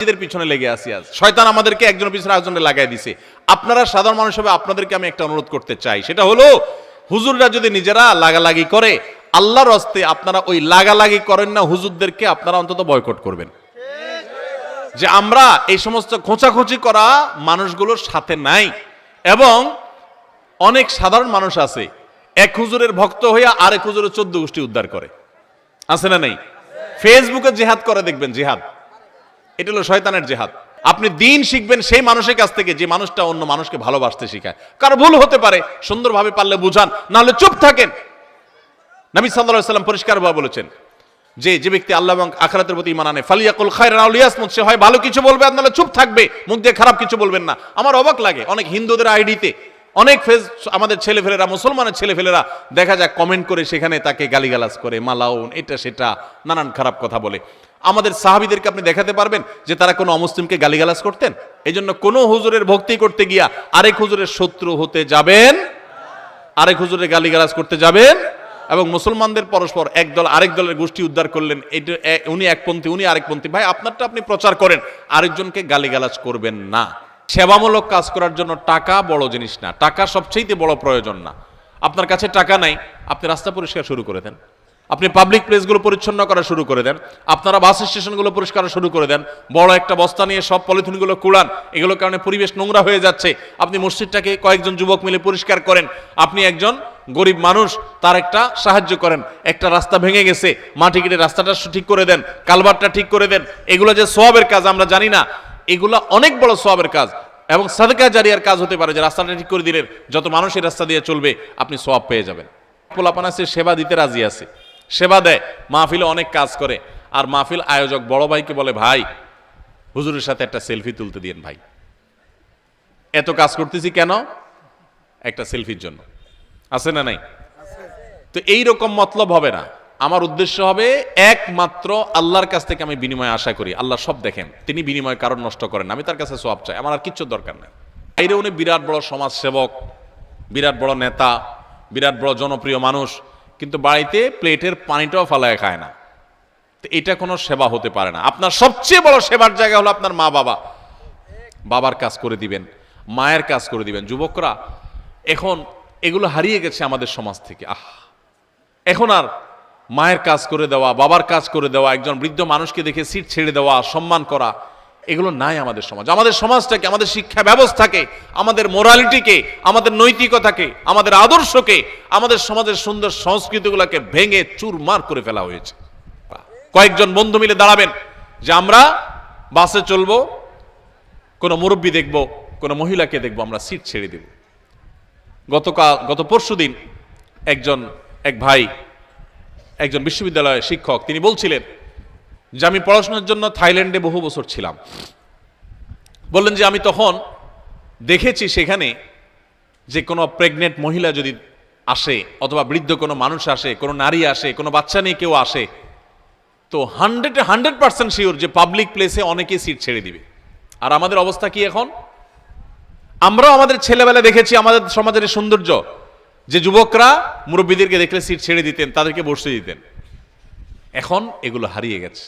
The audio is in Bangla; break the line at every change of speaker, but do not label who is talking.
নিজেদের পিছনে লেগে আসি আজ। শয়তান আমাদেরকে একজনের পিছনে একজনের লাগাই দিছে। আপনারা সাধারণ মানুষ হবে আপনাদেরকে আমি একটা অনুরোধ করতে চাই। সেটা হলো, হুজুররা যদি নিজেরা লাগালাগি করে, আল্লাহর হস্তে আপনারা ওই লাগালাগি করেন না, হুজুরদেরকে আপনারা অন্তত বয়কট করবেন। যে আমরা এই সমস্ত খোঁচাখুচি করা মানুষগুলোর সাথে নাই। এবং অনেক সাধারণ মানুষ আছে, এক হুজুরের ভক্ত হইয়া আরেক হুজুরের চোদ্দ গোষ্ঠী উদ্ধার করে। আছে না নেই? ফেসবুকে জেহাদ করে দেখবেন, জেহাদ। এটা হলো শয়তানের জেহাদ। আপনি দিন শিখবেন সেই মানুষের কাছ থেকে যে মানুষটা অন্য মানুষকে ভালোবাসতে শেখায়। কারও ভুল হতে পারে, সুন্দরভাবে পারলে বুঝান, নাহলে চুপ থাকেন। নবী সাল্লাল্লাহু সাল্লাম পরিষ্কারভাবে বলেছেন যে যে ব্যক্তি আল্লাহ এবং আখরাতের প্রতি ইমান আনে, ফালিয়াকুল খায়রান আও লিয়াসমুত সে হয় ভালো কিছু বলবে আর নাহলে চুপ থাকবে, মুখ দিয়ে খারাপ কিছু বলবেন না। আমার অবাক লাগে, অনেক হিন্দুদের আইডিতে, অনেক ফেজ, আমাদের ছেলেফেলেরা, মুসলমানের ছেলেফেলেরা, দেখা যায় কমেন্ট করে সেখানে তাকে গালিগালাজ করে, মালাউন, এটা সেটা, নানান খারাপ কথা বলে। আমাদের সাহাবিদেরকে আপনি দেখাতে পারবেন যে তারা কোনো অমুসলিমকে গালিগালাজ করতেন। এই জন্য কোনো হুজুরের ভক্তি করতে গিয়া আরেক হুজুরের শত্রু হতে যাবেন, আরেক হুজুরের গালিগালাজ করতে যাবেন এবং মুসলমানদের পরস্পর এক দল আরেক দলের গোষ্ঠী উদ্ধার করলেন। এটা উনি একপন্থী উনি আরেকপন্থী ভাই, আপনারটা আপনি প্রচার করেন, আরেকজনকে গালিগালাজ করবেন না। সেবামূলক কাজ করার জন্য টাকা বড় জিনিস না। টাকা সবচেয়ে বড় প্রয়োজন না। আপনার কাছে টাকা নাই, আপনি রাস্তা পরিষ্কার শুরু করে দেন। আপনি পাবলিক প্লেসগুলো পরিচ্ছন্ন করা শুরু করে দেন। আপনারা বাস স্টেশনগুলো পরিষ্কার শুরু করে দেন। বড় একটা বস্তা নিয়ে সব পলিথিনগুলো কুড়ান এগুলোর কারণে পরিবেশ নোংরা হয়ে যাচ্ছে। আপনি মসজিদটাকে কয়েকজন যুবক মিলে পরিষ্কার করেন। আপনি একজন গরিব মানুষ, তার একটা সাহায্য করেন। একটা রাস্তা ভেঙে গেছে, মাটি কেটে রাস্তাটা ঠিক করে দেন কালবারটা ঠিক করে দেন। এগুলো যে সোয়াবের কাজ আমরা জানি না। এগুলো অনেক বড় সোয়াবের কাজ এবং সাদকা জারিয়ার কাজ হতে পারে যে রাস্তাটা ঠিক করে দিলেন। যত মানুষ এই রাস্তা দিয়ে চলবে, আপনি সোয়াব পেয়ে যাবেন। পোলাপান আছে, সেবা দিতে রাজি আছে। সেবা দেয়। মাহফিলে অনেক কাজ করে। আর মাহফিল আয়োজক বড় ভাইকে বলে, ভাই, হুজুরের সাথে একটা সেলফি তুলতে দিন ভাই। এত কাজ করতেছি কেন? একটা সেলফির জন্য। আছে না নাই? তো এই রকম মতলব হবে না। আমার উদ্দেশ্য হবে, একমাত্র আল্লাহর কাছ থেকে আমি বিনিময় আশা করি। আল্লাহ সব দেখেন। তিনি বিনিময় কারণ নষ্ট করেন। আমি তার কাছে সব চাই। আমার আর কিচ্ছু দরকার নেই। বাইরে উনি বিরাট বড় সমাজ সেবক বিরাট বড় নেতা, বিরাট বড় জনপ্রিয় মানুষ। কিন্তু বাড়িতে প্লেটের পানিটাও ফালায় খায় না। তো এটা কোনো সেবা হতে পারে না। আপনার সবচেয়ে বড় সেবার জায়গা হলো আপনার মা বাবা। বাবার কাজ করে দিবেন, মায়ের কাজ করে দিবেন। যুবকরা, এখন এগুলো হারিয়ে গেছে আমাদের সমাজ থেকে। আহ! এখন আর মায়ের কাজ করে দেওয়া, বাবার কাজ করে দেওয়া, একজন বৃদ্ধ মানুষকে দেখে সিট ছেড়ে দেওয়া, সম্মান করা এগুলো নাই আমাদের সমাজ। আমাদের সমাজটাকে, আমাদের শিক্ষা ব্যবস্থাকে, আমাদের মোরালিটিকে আমাদের নৈতিকতাকে, আমাদের আদর্শকে, আমাদের সমাজের সুন্দর সংস্কৃতিগুলোকে ভেঙে চুরমার করে ফেলা হয়েছে। কয়েকজন বন্ধু মিলে দাঁড়াবেন যে আমরা বাসে চলবো, কোনো মুরব্বী দেখব, কোনো মহিলাকে দেখব, আমরা সিট ছেড়ে দেব। গতকাল, গত পরশু একজন, এক ভাই, একজন বিশ্ববিদ্যালয়ের শিক্ষক, তিনি বলছিলেন যে আমি পড়াশোনার জন্য থাইল্যান্ডে বহু বছর ছিলাম। বললেন যে আমি তখন দেখেছি সেখানে যে কোনো প্রেগনেন্ট মহিলা যদি আসে অথবা বৃদ্ধ কোনো মানুষ আসে, কোনো নারী আসে, কোনো বাচ্চা নিয়ে কেউ আসে, তো হান্ড্রেড হান্ড্রেড পার্সেন্ট শিওর যে পাবলিক প্লেসে অনেকে সিট ছেড়ে দিবে। আর আমাদের অবস্থা কি এখন? আমরাও আমাদের ছেলেবেলা দেখেছি আমাদের সমাজের সৌন্দর্য, যে যুবকরা মুরব্বীদেরকে দেখলে সিট ছেড়ে দিতেন, তাদেরকে বসতে দিতেন। এখন এগুলো হারিয়ে গেছে।